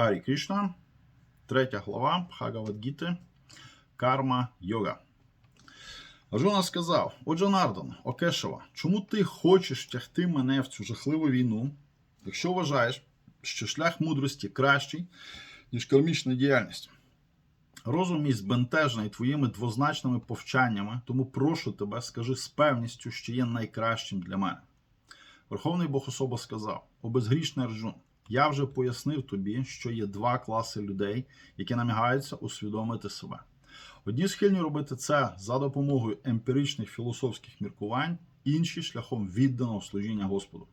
Харі Кришна, третя глава Бхагавадгіти, Карма Йога. Арджуна сказав: Отже, Нардан, Окешева, чому ти хочеш втягти мене в цю жахливу війну, якщо вважаєш, що шлях мудрості кращий, ніж кармічна діяльність? Розум мій збентежений твоїми двозначними повчаннями, тому прошу тебе, скажи з певністю, що є найкращим для мене. Верховний Бог особа сказав: О безгрішний Арджун, я вже пояснив тобі, що є два класи людей, які намагаються усвідомити себе. Одні схильні робити це за допомогою емпіричних філософських міркувань, інші шляхом відданого служіння Господу.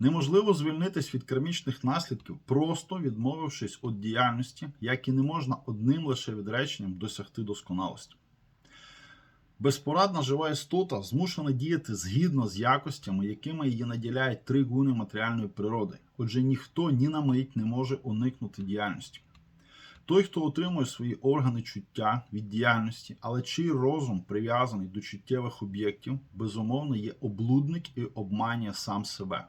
Неможливо звільнитись від кармічних наслідків, просто відмовившись від діяльності, як і не можна одним лише відреченням досягти досконалості. Безпорадна жива істота змушена діяти згідно з якостями, якими її наділяють три гуни матеріальної природи. Отже, ніхто ні на мить не може уникнути діяльності. Той, хто отримує свої органи чуття від діяльності, але чий розум прив'язаний до чуттєвих об'єктів, безумовно є облудник і обманює сам себе.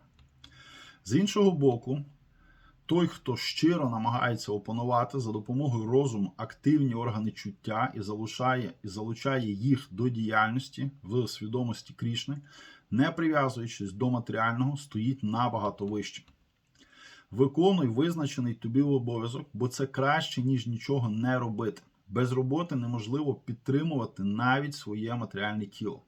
З іншого боку, той, хто щиро намагається опанувати за допомогою розуму активні органи чуття і залучає, і залучає їх до діяльності в свідомості Крішни, не прив'язуючись до матеріального, стоїть набагато вище. Виконуй визначений тобі обов'язок, бо це краще, ніж нічого не робити. Без роботи неможливо підтримувати навіть своє матеріальне тіло.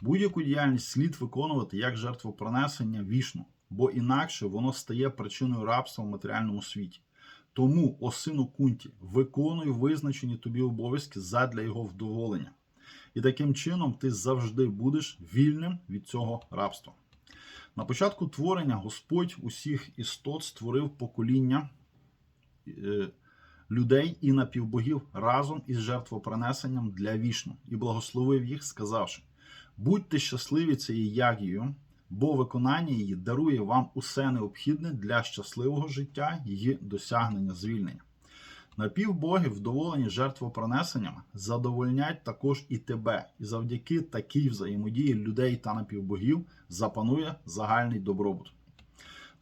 Будь-яку діяльність слід виконувати як жертвопронесення вішну, бо інакше воно стає причиною рабства в матеріальному світі. Тому, о сину кунті, виконуй визначені тобі обов'язки задля його вдоволення. І таким чином ти завжди будеш вільним від цього рабства. На початку творення Господь усіх істот створив покоління е, людей і напівбогів разом із жертвопринесенням для вішну і благословив їх, сказавши: будьте щасливі цією ягією, бо виконання її дарує вам усе необхідне для щасливого життя і досягнення звільнення. Напівбоги, вдоволені жертвопронесеннями, задовольнять також і тебе, і завдяки такій взаємодії людей та напівбогів запанує загальний добробут.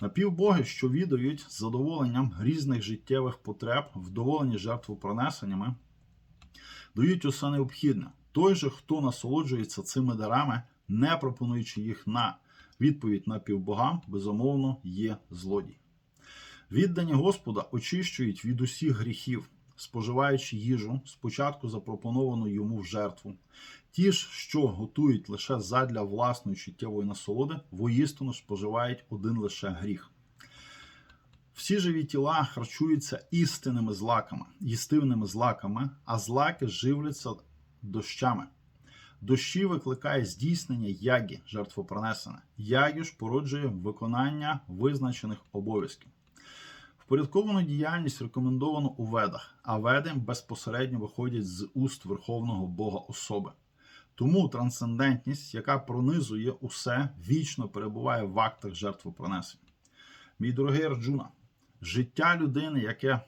Напівбоги, що відають задоволенням різних життєвих потреб, вдоволені жертвопронесеннями, дають усе необхідне. Той же, хто насолоджується цими дарами, не пропонуючи їх на відповідь напівбогам, безумовно, є злодій. Віддані Господа очищують від усіх гріхів, споживаючи їжу, спочатку запропоновану йому в жертву. Ті ж, що готують лише задля власної чуттєвої насолоди, воїстину споживають один лише гріх. Всі живі тіла харчуються істинними злаками, їстивними злаками, а злаки живляться дощами. Дощі викликає здійснення ягі, жертвопронесене. Ягі ж породжує виконання визначених обов'язків. Впорядковану діяльність рекомендовано у ведах, а веди безпосередньо виходять з уст Верховного Бога особи. Тому трансцендентність, яка пронизує усе, вічно перебуває в актах жертвопронесень. Мій дорогий Арджуна, життя людини, яке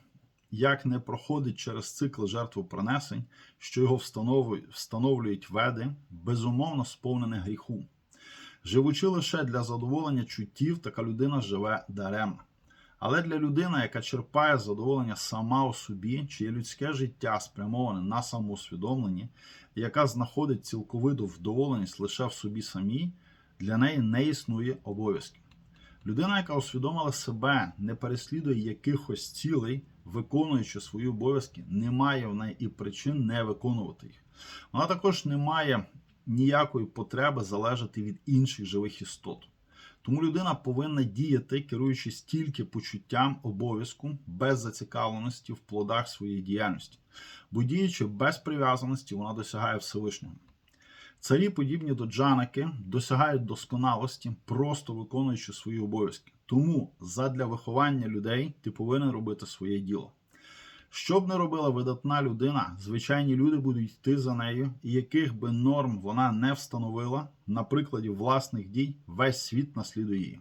як не проходить через цикл жертвопронесень, що його встановлюють веди, безумовно сповнене гріху. Живучи лише для задоволення чуттів, така людина живе даремно. Але для людини, яка черпає задоволення сама у собі, чиє людське життя спрямоване на самоусвідомлення, яка знаходить цілковиту вдоволеність лише в собі самій, для неї не існує обов'язків. Людина, яка усвідомила себе, не переслідує якихось цілей, виконуючи свої обов'язки, не має в неї і причин не виконувати їх. Вона також не має ніякої потреби залежати від інших живих істот. Тому людина повинна діяти, керуючись тільки почуттям обов'язку без зацікавленості в плодах своєї діяльності, бо діючи без прив'язаності, вона досягає Всевишнього. Царі, подібні до Джанаки, досягають досконалості, просто виконуючи свої обов'язки. Тому задля виховання людей ти повинен робити своє діло. Що б не робила видатна людина, звичайні люди будуть йти за нею, і яких би норм вона не встановила, на прикладі власних дій, весь світ наслідує її.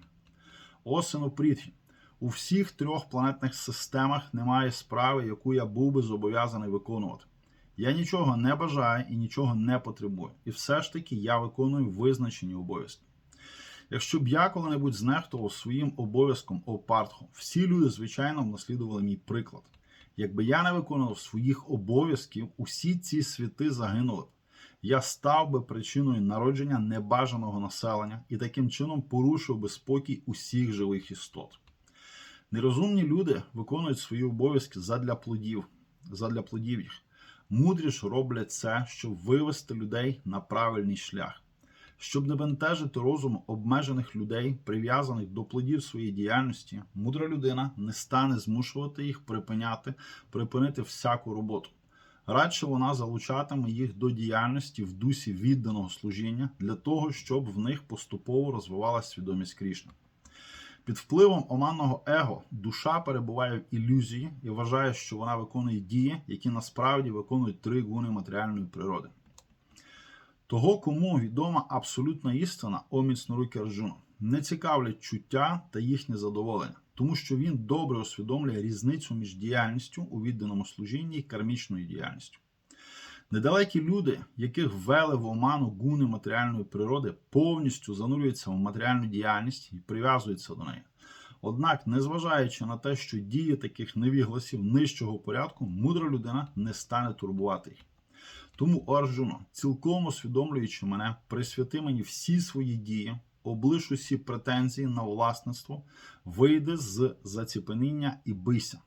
Осину Прітхі. У всіх трьох планетних системах немає справи, яку я був би зобов'язаний виконувати. Я нічого не бажаю і нічого не потребую. І все ж таки я виконую визначені обов'язки. Якщо б я коли-небудь знехтував своїм обов'язком опартху, всі люди, звичайно, наслідували мій приклад. Якби я не виконував своїх обов'язків, усі ці світи загинули. Я став би причиною народження небажаного населення і таким чином порушив би спокій усіх живих істот. Нерозумні люди виконують свої обов'язки задля плодів, задля плодів їх. Мудрі ж роблять це, щоб вивести людей на правильний шлях. Щоб не бентежити розум обмежених людей, прив'язаних до плодів своєї діяльності, мудра людина не стане змушувати їх припиняти, припинити всяку роботу. Радше вона залучатиме їх до діяльності в дусі відданого служіння для того, щоб в них поступово розвивалася свідомість Крішни. Під впливом оманного его душа перебуває в ілюзії і вважає, що вона виконує дії, які насправді виконують три гуни матеріальної природи. Того, кому відома абсолютна істина, о міцноруки Арджуна, не цікавлять чуття та їхнє задоволення, тому що він добре усвідомлює різницю між діяльністю у відданому служінні і кармічною діяльністю. Недалекі люди, яких ввели в оману гуни матеріальної природи, повністю занурюються в матеріальну діяльність і прив'язуються до неї. Однак, незважаючи на те, що дії таких невігласів нижчого порядку, мудра людина не стане турбувати їх. Тому, Арджуно, цілком усвідомлюючи мене, присвяти мені всі свої дії, облиш усі претензії на власництво, вийди з заціпеніння і бийся.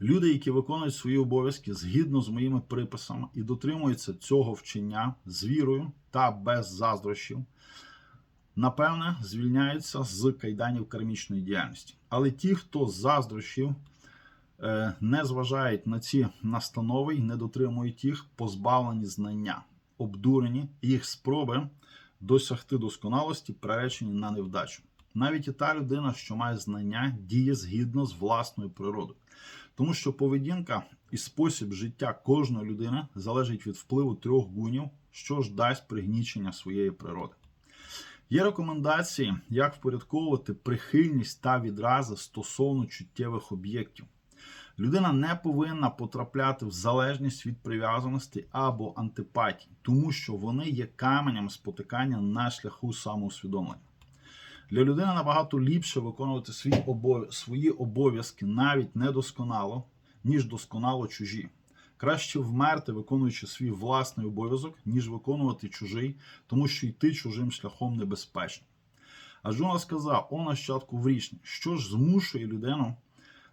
Люди, які виконують свої обов'язки згідно з моїми приписами і дотримуються цього вчення з вірою та без заздрощів, напевне, звільняються з кайданів кармічної діяльності. Але ті, хто з заздрощів е, не зважають на ці настанови і не дотримують їх, позбавлені знання, обдурені, їх спроби досягти досконалості приречені на невдачу. Навіть і та людина, що має знання, діє згідно з власною природою. Тому що поведінка і спосіб життя кожної людини залежить від впливу трьох гунів, що ж дасть пригнічення своєї природи. Є рекомендації, як впорядковувати прихильність та відрази стосовно чуттєвих об'єктів. Людина не повинна потрапляти в залежність від прив'язаності або антипатії, тому що вони є каменем спотикання на шляху самоусвідомлення. Для людини набагато ліпше виконувати свої обов... свої обов'язки навіть недосконало, ніж досконало чужі. Краще вмерти, виконуючи свій власний обов'язок, ніж виконувати чужий, тому що йти чужим шляхом небезпечно. А сказав: о нащадку врічний, що ж змушує людину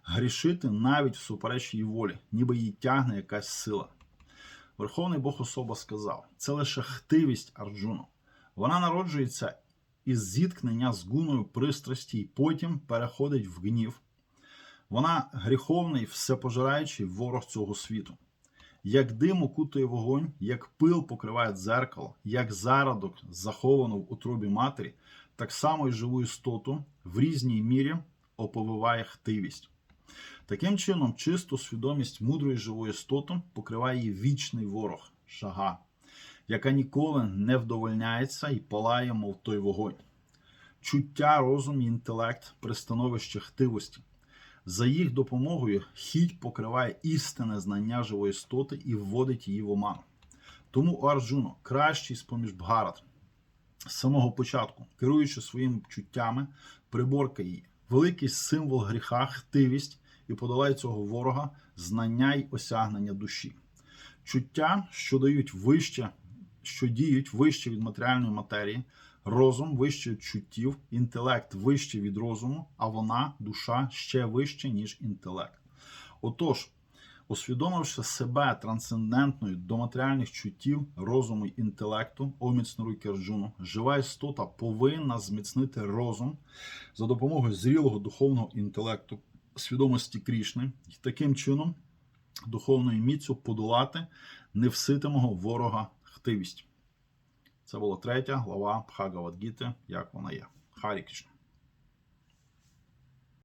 грішити навіть всупереч її волі, ніби її тягне якась сила. Верховний Бог особа сказав: це лише хтивість Арджуну. Вона народжується із зіткнення з гуною пристрасті і потім переходить в гнів. Вона гріховний, всепожираючий ворог цього світу. Як дим окутує вогонь, як пил покриває дзеркало, як зародок заховано в утробі матері, так само й живу істоту в різній мірі оповиває хтивість. Таким чином, чисту свідомість мудрої живої істоти покриває її вічний ворог шага, яка ніколи не вдовольняється і палає, мов той вогонь. Чуття, розум і інтелект пристановище хтивості. За їх допомогою хідь покриває істинне знання живої істоти і вводить її в оману. Тому Арджуно кращий з поміж Бгарат. З самого початку, керуючи своїми чуттями, приборка її. Великий символ гріха, хтивість і подолає цього ворога, знання й осягнення душі. Чуття, що дають вище, що діють вище від матеріальної матерії, розум вище від чуттів, інтелект вище від розуму, а вона, душа, ще вище, ніж інтелект. Отож, усвідомивши себе трансцендентною до матеріальних чуттів, розуму й інтелекту, оміцну Керджуну, жива істота повинна зміцнити розум за допомогою зрілого духовного інтелекту, свідомості Крішни, і таким чином духовною міцю подолати невситимого ворога хтивість. Це була третя глава Бхагавадгіти, як вона є. Харі Кришна.